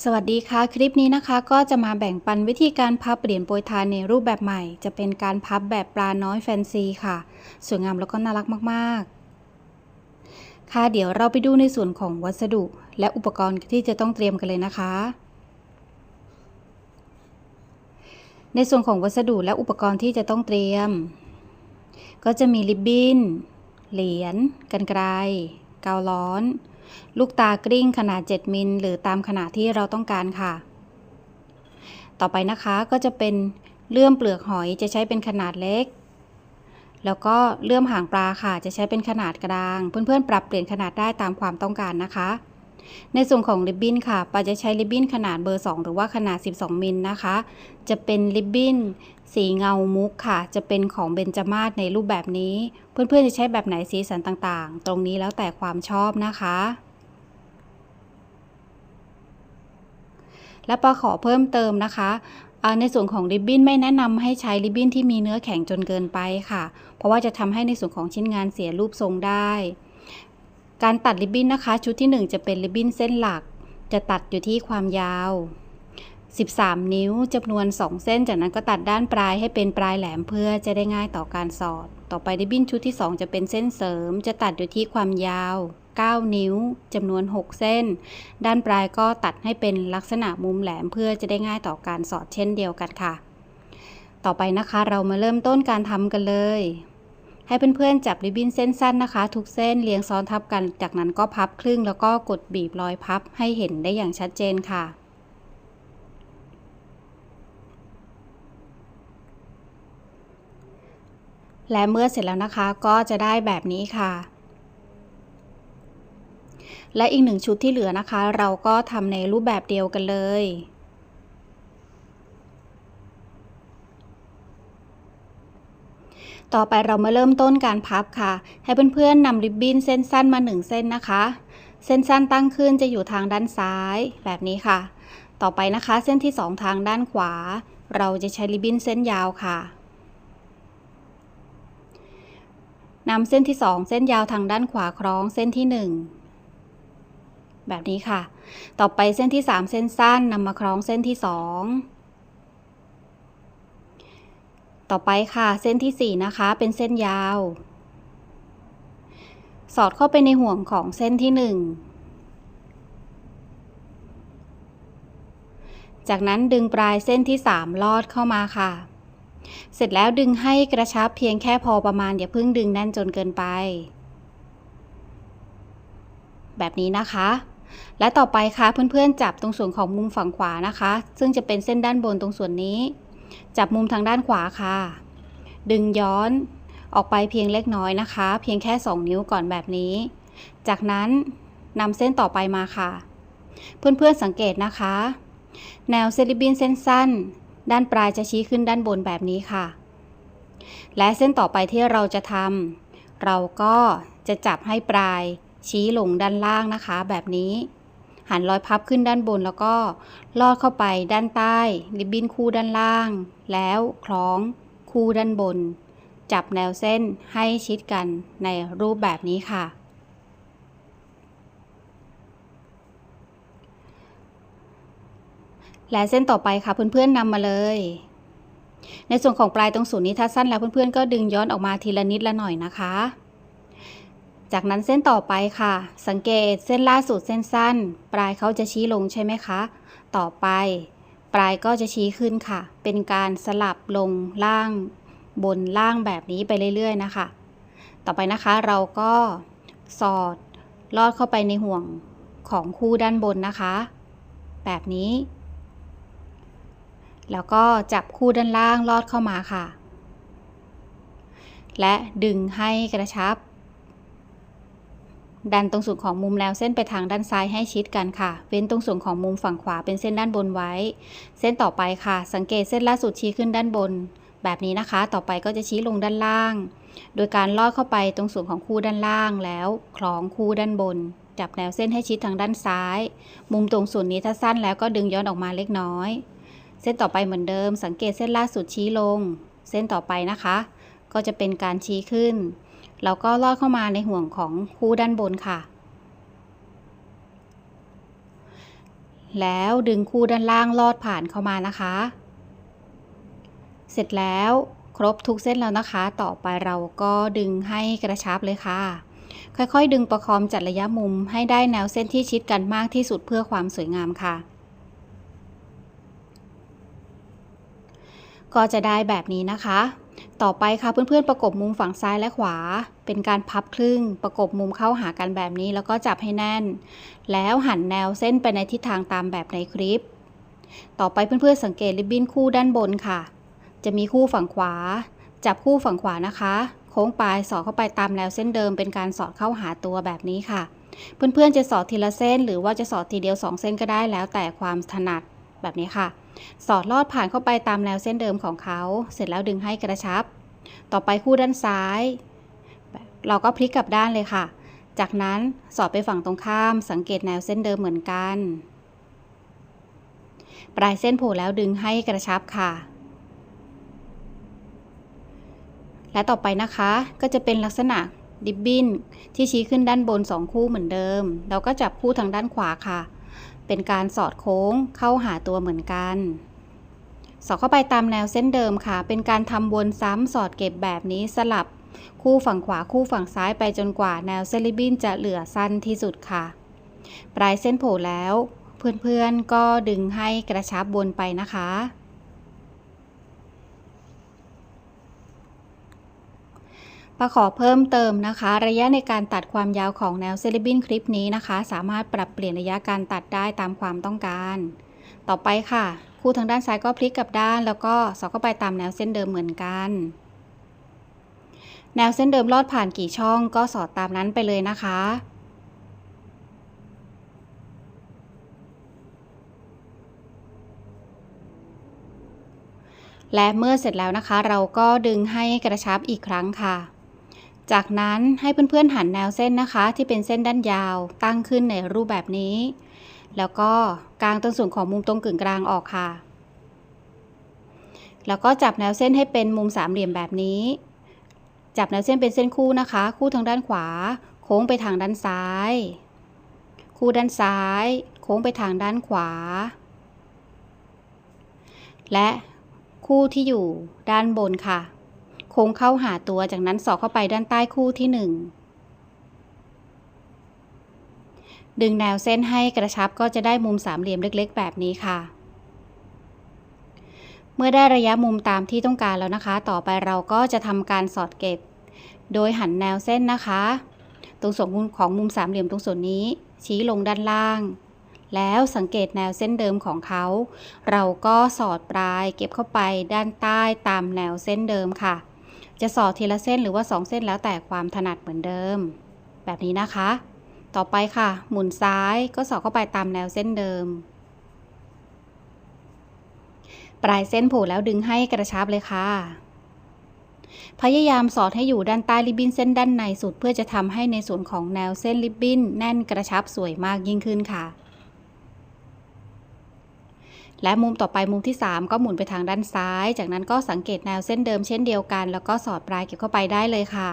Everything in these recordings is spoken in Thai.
สวัสดีค่ะ คลิปนี้นะคะก็จะมาแบ่งปันวิธีการพับเหรียญโปรยทานในรูปแบบใหม่ จะเป็นการพับแบบปลาน้อยแฟนซีค่ะ สวยงามแล้วก็น่ารักมากๆ ค่ะเดี๋ยวเราไปดูในส่วนของวัสดุ และอุปกรณ์ที่จะต้องเตรียมกันเลยนะคะ ในส่วนของวัสดุและอุปกรณ์ที่จะต้องเตรียม ก็จะมีริบบิ้นเหรียญกันไกรกาวร้อน ลูกตากริ้งขนาด 7 มิล หรือตามขนาดที่เราต้องการค่ะ ต่อไปนะคะก็จะเป็นเลื่อมเปลือกหอยจะใช้เป็นขนาดเล็ก แล้วก็เลื่อมหางปลาค่ะจะใช้เป็นขนาดกลาง เพื่อนๆ ปรับเปลี่ยนขนาดได้ตามความต้องการนะคะ ในส่วนของริบบิ้นค่ะปาจะใช้ริบบิ้นขนาดเบอร์ 2 หรือว่าขนาด 12 มิลนะคะ จะเป็นริบบิ้นสีเงามุกค่ะ จะเป็นของเบนจามาศในรูปแบบนี้ เพื่อนๆจะใช้แบบไหนสีสันต่างๆ ตรงนี้แล้วแต่ความชอบนะคะ และปาขอเพิ่มเติมนะคะในส่วนของริบบิ้นไม่แนะนำให้ใช้ริบบิ้นที่มีเนื้อแข็งจนเกินไปค่ะ เพราะว่าจะทำให้ในส่วนของชิ้นงานเสียรูปทรงได้ การตัดริบบิ้นนะคะ ชุดที่ 1 จะเป็นริบบิ้นเส้นหลัก จะตัดอยู่ที่ความยาว 13 นิ้วจำนวน 2 เส้น จากนั้นก็ตัดด้านปลายให้เป็นปลายแหลมเพื่อจะได้ง่ายต่อการสอด ต่อไปริบบิ้นชุดที่ 2 จะเป็นเส้นเสริม จะตัดอยู่ที่ความยาว 9 นิ้วจำนวน 6 เส้น ด้านปลายก็ตัดให้เป็นลักษณะมุมแหลมเพื่อจะได้ง่ายต่อการสอดเช่นเดียวกันค่ะ ต่อไปนะคะเรามาเริ่มต้นการทำกันเลย ให้เพื่อนๆจับริบบิ้นเส้นสั้นนะคะ ทุกเส้นเรียงซ้อนทับกัน จากนั้นก็พับครึ่งแล้วก็กดบีบรอยพับให้เห็นได้อย่างชัดเจนค่ะและเมื่อเสร็จแล้วนะคะก็จะได้แบบนี้ค่ะ และอีกหนึ่งชุดที่เหลือนะคะ เราก็ทำในรูปแบบเดียวกันเลยต่อไปเรามาเริ่มต้นการพับค่ะ ให้เพื่อนๆนำริบบิ้นเส้นสั้นมา 1 เส้นนะคะ เส้นสั้นตั้งขึ้นจะอยู่ทางด้านซ้ายแบบนี้ค่ะ ต่อไปนะคะเส้นที่ 2 ทางด้านขวา เราจะใช้ริบบิ้นเส้นยาวค่ะนำเส้นที่ 2 เส้นยาวทางด้านขวาคล้องเส้นที่ 1 แบบนี้ค่ะ ต่อไปเส้นที่ 3 เส้นสั้นนำมาคล้องเส้นที่ 2 ต่อไปค่ะ เส้นที่ 4 นะคะ เป็นเส้นยาว สอดเข้าไปในห่วงของเส้นที่ 1 จากนั้นดึงปลายเส้นที่ 3 ลอดเข้ามาค่ะ เสร็จแล้วดึงให้กระชับเพียงแค่พอประมาณอย่าเพิ่งดึงแน่นจนเกินไปแบบนี้นะคะ และต่อไปค่ะเพื่อนๆจับตรงส่วนของมุมฝั่งขวานะคะ ซึ่งจะเป็นเส้นด้านบนตรงส่วนนี้ จับมุมทางด้านขวาค่ะ ดึงย้อนออกไปเพียงเล็กน้อยนะคะ เพียงแค่ 2 นิ้วก่อนแบบนี้ จากนั้นนำเส้นต่อไปมาค่ะ เพื่อนๆสังเกตนะคะ แนวเซลิบินเส้นสั้น ด้านปลายจะชี้ขึ้นด้านบนแบบนี้ค่ะ และเส้นต่อไปที่เราจะทำเราก็จะจับให้ปลาย ชี้ลงด้านล่างนะคะ แบบนี้ หันรอยพับขึ้นด้านบนแล้วก็ลอดเข้าไปด้านใต้ ริบบิ้นคู่ด้านล่าง แล้วคล้องคู่ด้านบน จับแนวเส้นให้ชิดกันในรูปแบบนี้ค่ะ และเส้นต่อไปค่ะเพื่อนๆนำมาเลยในส่วนของปลายตรงศูนย์นี้ถ้าสั้นแล้วเพื่อนๆก็ดึงย้อนออกมาทีละนิดละหน่อยนะคะ จากนั้นเส้นต่อไปค่ะ สังเกตเส้นล่าสุดเส้นสั้น ปลายเขาจะชี้ลงใช่ไหมคะ ต่อไป ปลายก็จะชี้ขึ้นค่ะ เป็นการสลับลงล่างบนล่างแบบนี้ไปเรื่อยๆนะคะ ต่อไปนะคะเราก็สอดลอดเข้าไปในห่วงของคู่ด้านบนนะคะ แบบนี้ แล้วก็จับคู่ด้านล่างลอดเข้ามาค่ะ และดึงให้กระชับ ดันตรงส่วนของมุมแนวเส้นไปทางด้านซ้ายให้ชิดกันค่ะ เว้นตรงส่วนของมุมฝั่งขวาเป็นเส้นด้านบนไว้ เส้นต่อไปค่ะ สังเกตเส้นล่าสุดชี้ขึ้นด้านบน แบบนี้นะคะ ต่อไปก็จะชี้ลงด้านล่าง โดยการลอดเข้าไปตรงส่วนของคู่ด้านล่างแล้วคล้องคู่ด้านบน จับแนวเส้นให้ชิดทางด้านซ้าย มุมตรงส่วนนี้ถ้าสั้นแล้วก็ดึงย้อนออกมาเล็กน้อย เส้นต่อไปเหมือนเดิม สังเกตเส้นล่าสุดชี้ลง เส้นต่อไปนะคะ ก็จะเป็นการชี้ขึ้น แล้วก็ลอดเข้ามาในห่วงของคู่ด้านบนค่ะ แล้วดึงคู่ด้านล่างลอดผ่านเข้ามานะคะ เสร็จแล้วครบทุกเส้นแล้วนะคะ ต่อไปเราก็ดึงให้กระชับเลยค่ะ ค่อยๆ ดึงประคองจัดระยะมุมให้ได้แนวเส้นที่ชิดกันมากที่สุดเพื่อความสวยงามค่ะ ก็จะได้แบบนี้นะคะ ต่อไปค่ะเพื่อนๆประกบมุมฝั่งซ้ายและขวา เป็นการพับครึ่ง ประกบมุมเข้าหากันแบบนี้แล้วก็จับให้แน่น แล้วหันแนวเส้นไปในทิศทางตามแบบในคลิป ต่อไปเพื่อนๆสังเกตริบบิ้นคู่ด้านบนค่ะ จะมีคู่ฝั่งขวา จับคู่ฝั่งขวานะคะ โค้งปลายสอดเข้าไปตามแนวเส้นเดิมเป็นการสอดเข้าหาตัวแบบนี้ค่ะ เพื่อนๆจะสอดทีละเส้น หรือว่าจะสอดทีเดียว 2 เส้นก็ได้แล้วแต่ความถนัดแบบนี้ค่ะ สอดลอดผ่านเข้าไปตามแนวเส้นเดิมของเขา เสร็จแล้วดึงให้กระชับ ต่อไปคู่ด้านซ้าย เราก็พลิกกลับด้านเลยค่ะ จากนั้นสอดไปฝั่งตรงข้าม สังเกตแนวเส้นเดิมเหมือนกัน ปลายเส้นโผล่แล้วดึงให้กระชับค่ะ และต่อไปนะคะก็จะเป็นลักษณะดิบบินที่ชี้ขึ้นด้านบน 2 คู่เหมือนเดิม เราก็จับคู่ทางด้านขวาค่ะ เป็นการสอดโค้งเข้าหาตัวเหมือนกัน สอดเข้าไปตามแนวเส้นเดิมค่ะ เป็นการทำวนซ้ำสอดเก็บแบบนี้สลับคู่ฝั่งขวาคู่ฝั่งซ้ายไปจนกว่าแนวเส้นริบบิ้นจะเหลือสั้นที่สุดค่ะ ปลายเส้นโผล่แล้ว เพื่อนๆก็ดึงให้กระชับวนไปนะคะ ประขอเพิ่มเติมนะคะ ระยะในการตัดความยาวของแนวเซเลบินคลิปนี้นะคะ สามารถปรับเปลี่ยนระยะการตัดได้ตามความต้องการ ต่อไปค่ะ คู่ทางด้านซ้ายก็พลิกกลับด้าน แล้วก็สอดเข้าไปตามแนวเส้นเดิมเหมือนกัน แนวเส้นเดิมลอดผ่านกี่ช่องก็สอดตามนั้นไปเลยนะคะและเมื่อเสร็จแล้วนะคะ เราก็ดึงให้กระชับอีกครั้งค่ะ จากนั้นให้เพื่อนๆหันแนวเส้นนะคะ ที่เป็นเส้นด้านยาว ตั้งขึ้นในรูปแบบนี้ แล้วก็กางตรงส่วนของมุมตรงกึ่งกลางออกค่ะ แล้วก็จับแนวเส้นให้เป็นมุมสามเหลี่ยมแบบนี้ จับแนวเส้นเป็นเส้นคู่นะคะ คู่ทางด้านขวา โค้งไปทางด้านซ้าย คู่ด้านซ้าย โค้งไปทางด้านขวา และคู่ที่อยู่ด้านบนค่ะ โค้งเข้าหาตัวจากนั้นสอดเข้าไปด้านใต้คู่ที่ 1 ดึงแนวเส้นให้กระชับก็จะได้มุมสามเหลี่ยมเล็กๆ แบบนี้ค่ะ เมื่อได้ระยะมุมตามที่ต้องการแล้วนะคะ ต่อไปเราก็จะทำการสอดเก็บ โดยหันแนวเส้นนะคะ ตรงส่วนของมุมสามเหลี่ยมตรงส่วนนี้ ชี้ลงด้านล่างแล้วสังเกตแนวเส้นเดิมของเขา เราก็สอดปลายเก็บเข้าไปด้านใต้ตามแนวเส้นเดิมค่ะ จะสอดทีละเส้นหรือว่า 2 เส้นแล้วแต่ความถนัดเหมือนเดิม แบบนี้นะคะ ต่อไปค่ะ หมุนซ้ายก็สอดเข้าไปตามแนวเส้นเดิม ปลายเส้นผล่แล้วดึงให้กระชับเลยค่ะ พยายามสอดให้อยู่ด้านใต้ริบบิ้นเส้นด้านในสุด เพื่อจะทำให้ในส่วนของแนวเส้นริบบิ้นแน่นกระชับสวยมากยิ่งขึ้นค่ะ และมุมต่อไปมุมที่ 3 ก็หมุนไปทางด้านซ้าย จากนั้นก็สังเกตแนวเส้นเดิมเช่นเดียวกัน แล้วก็สอดปลายเก็บเข้าไปได้เลยค่ะ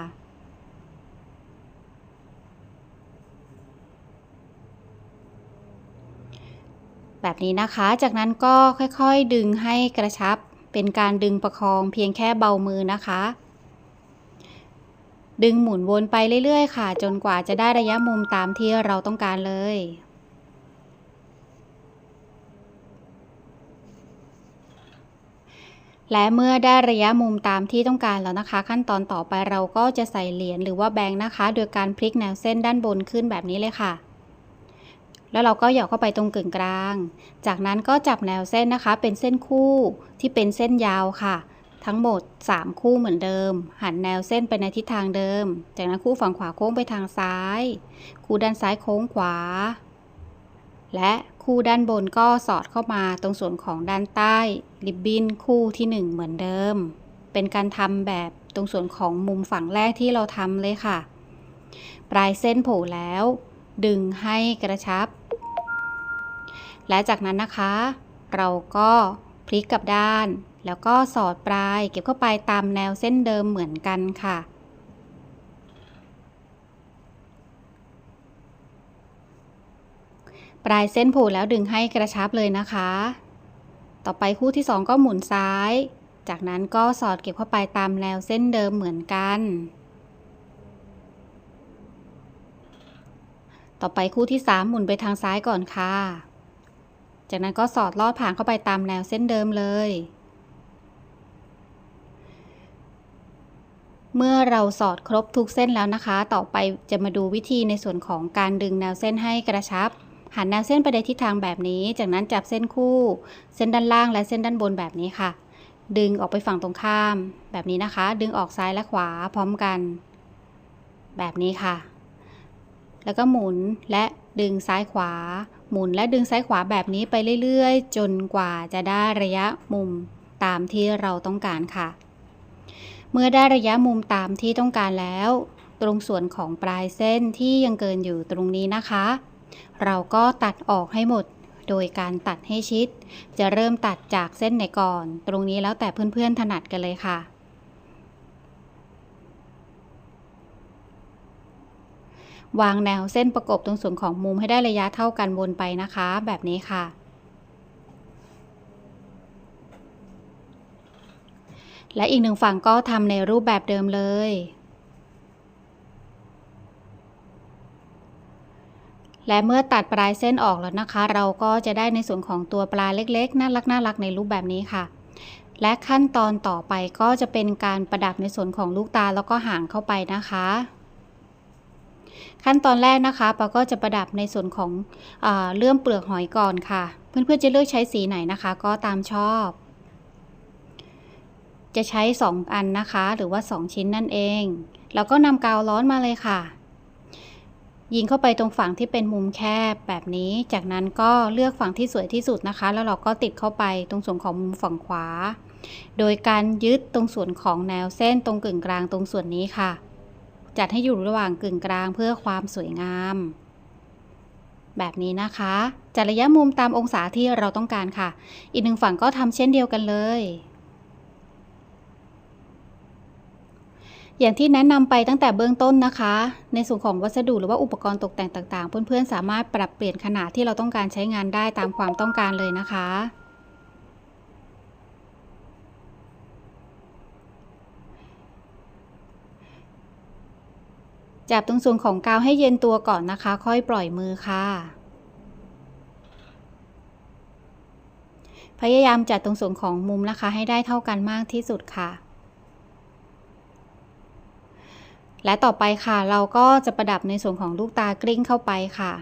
แบบนี้นะคะ จากนั้นก็ค่อยๆดึงให้กระชับ เป็นการดึงประคองเพียงแค่เบามือนะคะ ดึงหมุนวนไปเรื่อยๆ ค่ะ จนกว่าจะได้ระยะมุมตามที่เราต้องการเลย และเมื่อได้ระยะมุมตามที่ต้องการแล้วนะคะ ขั้นตอนต่อไปเราก็จะใส่เหรียญหรือว่าแบงค์นะคะ โดยการพลิกแนวเส้นด้านบนขึ้นแบบนี้เลยค่ะ แล้วเราก็หยอกเข้าไปตรงกึ่งกลาง จากนั้นก็จับแนวเส้นนะคะ เป็นเส้นคู่ที่เป็นเส้นยาวค่ะ ทั้งหมด 3 คู่เหมือนเดิม หันแนวเส้นไปในทิศทางเดิม จากนั้นคู่ฝั่งขวาโค้งไปทางซ้าย คู่ด้านซ้ายโค้งขวา และ คู่ด้านบนก็สอดเข้ามาตรงส่วนของด้านใต้ริบบิ้นคู่ที่ 1 เหมือนเดิม เป็นการทำแบบตรงส่วนของมุมฝั่งแรกที่เราทำเลยค่ะ ปลายเส้นโผล่แล้ว ดึงให้กระชับ และจากนั้นนะคะ เราก็พลิกกับด้าน แล้วก็สอดปลายเก็บเข้าไปตามแนวเส้นเดิมเหมือนกันค่ะ ปลายเส้นโผล่แล้วดึงให้กระชับเลยนะคะ ต่อไปคู่ที่ 2 ก็หมุนซ้าย จากนั้นก็สอดเก็บเข้าไปตามแนวเส้นเดิมเหมือนกัน ต่อไปคู่ที่ 3 หมุนไปทางซ้ายก่อนค่ะ จากนั้นก็สอดลอดผ่านเข้าไปตามแนวเส้นเดิมเลยเมื่อเราสอดครบทุกเส้นแล้วนะคะ ต่อไปจะมาดูวิธีในส่วนของการดึงแนวเส้นให้กระชับ หันแนวเส้นไปในทิศทางแบบนี้ จากนั้นจับเส้นคู่ เส้นด้านล่างและเส้นด้านบนแบบนี้ค่ะ ดึงออกไปฝั่งตรงข้าม แบบนี้นะคะ ดึงออกซ้ายและขวาพร้อมกัน แบบนี้ค่ะ แล้วก็หมุนและดึงซ้ายขวา หมุนและดึงซ้ายขวาแบบนี้ไปเรื่อยๆ จนกว่าจะได้ระยะมุมตามที่เราต้องการค่ะ เมื่อได้ระยะมุมตามที่ต้องการแล้ว ตรงส่วนของปลายเส้นที่ยังเกินอยู่ตรงนี้นะคะ เราก็ตัดออกให้หมด โดยการตัดให้ชิด จะเริ่มตัดจากเส้นไหนก่อน ตรงนี้แล้วแต่เพื่อนๆถนัดกันเลยค่ะ วางแนวเส้นประกบตรงส่วนของมุมให้ได้ระยะเท่ากันวนไปนะคะ แบบนี้ค่ะและอีกหนึ่งฝั่งก็ทำในรูปแบบเดิมเลย และเมื่อตัดปลายเส้นออกแล้วนะคะ เราก็จะได้ในส่วนของตัวปลาเล็กๆ น่ารักน่ารักในรูปแบบนี้ค่ะ และขั้นตอนต่อไปก็จะเป็นการประดับในส่วนของลูกตาแล้วก็หางเข้าไปนะคะ ขั้นตอนแรกนะคะปาก็จะประดับในส่วนของเอเลื่อมเปลือกหอยก่อนค่ะ เพื่อนๆจะเลือกใช้สีไหนนะคะ ก็ตามชอบ จะใช้ 2 อันนะคะ หรือว่า 2 ชิ้นนั่นเอง แล้วก็นำกาวร้อนมาเลยค่ะ ยิงเข้าไปตรงฝั่งที่เป็นมุมแคบแบบนี้ จากนั้นก็เลือกฝั่งที่สวยที่สุดนะคะ แล้วเราก็ติดเข้าไปตรงส่วนของมุมฝั่งขวา โดยการยึดตรงส่วนของแนวเส้นตรงกึ่งกลางตรงส่วนนี้ค่ะ จัดให้อยู่ระหว่างกึ่งกลางเพื่อความสวยงาม แบบนี้นะคะ จัดระยะมุมตามองศาที่เราต้องการค่ะ อีกหนึ่งฝั่งก็ทำเช่นเดียวกันเลย อย่างที่แนะนำไปตั้งแต่เบื้องต้นนะคะ ในส่วนของวัสดุหรือว่าอุปกรณ์ตกแต่งต่างๆ เพื่อนๆ สามารถปรับเปลี่ยนขนาดที่เราต้องการใช้งานได้ตามความต้องการเลยนะคะจับตรงส่วนของกาวให้เย็นตัวก่อนนะคะ ค่อยปล่อยมือค่ะ พยายามจัดตรงส่วนของมุมนะคะ ให้ได้เท่ากันมากที่สุดค่ะ และต่อไปค่ะ เราก็จะประดับในส่วนของลูกตากลิ้งเข้าไปค่ะ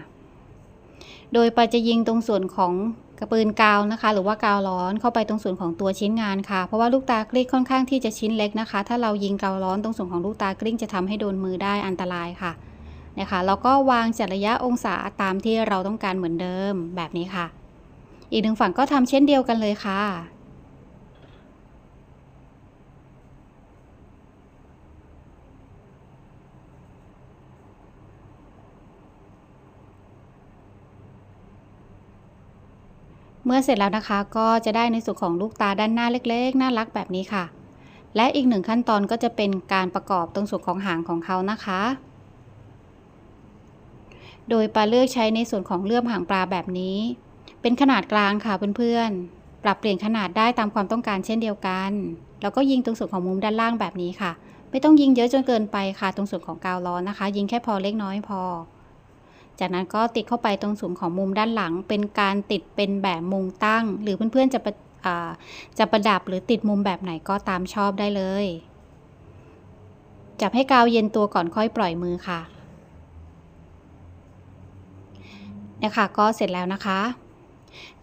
โดยปาจะยิงตรงส่วนของกระปืนกาวนะคะ หรือว่ากาวร้อนเข้าไปตรงส่วนของตัวชิ้นงานค่ะ เพราะว่าลูกตากลิ้งค่อนข้างที่จะชิ้นเล็กนะคะ ถ้าเรายิงกาวร้อนตรงส่วนของลูกตากลิ้งจะทำให้โดนมือได้อันตรายค่ะนะคะแล้วก็วางจัดระยะองศาตามที่เราต้องการเหมือนเดิมแบบนี้ค่ะ อีกหนึ่งฝั่งก็ทำเช่นเดียวกันเลยค่ะ เมื่อเสร็จแล้วนะคะก็จะได้ในส่วนของลูกตาด้านหน้าเล็ก ๆ น่ารักแบบนี้ค่ะ และอีกหนึ่งขั้นตอนก็จะเป็นการประกอบตรงส่วนของหางของเขานะคะ โดยปลาเลือกใช้ในส่วนของเลื่อมหางปลาแบบนี้ เป็นขนาดกลางค่ะเพื่อนๆ ปรับเปลี่ยนขนาดได้ตามความต้องการเช่นเดียวกัน แล้วก็ยิงตรงส่วนของมุมด้านล่างแบบนี้ค่ะ ไม่ต้องยิงเยอะจนเกินไปค่ะ ตรงส่วนของกาวร้อนนะคะ ยิงแค่พอเล็กน้อยพอ จากนั้นก็ติดเข้าไปตรงส่วนของมุมด้านหลัง เป็นการติดเป็นแบบมุมตั้ง หรือเพื่อนๆจะประจะประดับหรือติดมุมแบบไหนก็ตามชอบได้เลย จับให้กาวเย็นตัวก่อนค่อยปล่อยมือค่ะเนี่ยค่ะก็เสร็จแล้วนะคะ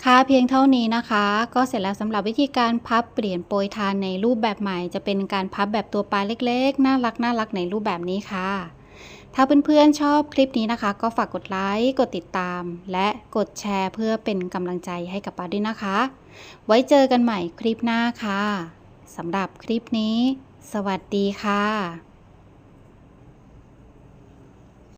ค่ะเพียงเท่านี้นะคะ ก็เสร็จแล้วสำหรับวิธีการพับเปลี่ยนโปรยทานในรูปแบบใหม่ จะเป็นการพับแบบตัวปลาเล็กๆ น่ารักน่ารักในรูปแบบนี้ค่ะ ถ้าเพื่อนๆชอบคลิปนี้นะคะ ก็ฝากกดไลค์ กดติดตาม และกดแชร์เพื่อเป็นกำลังใจให้กับปาด้วยนะคะ ไว้เจอกันใหม่คลิปหน้าค่ะสำหรับคลิปนี้ สวัสดีค่ะ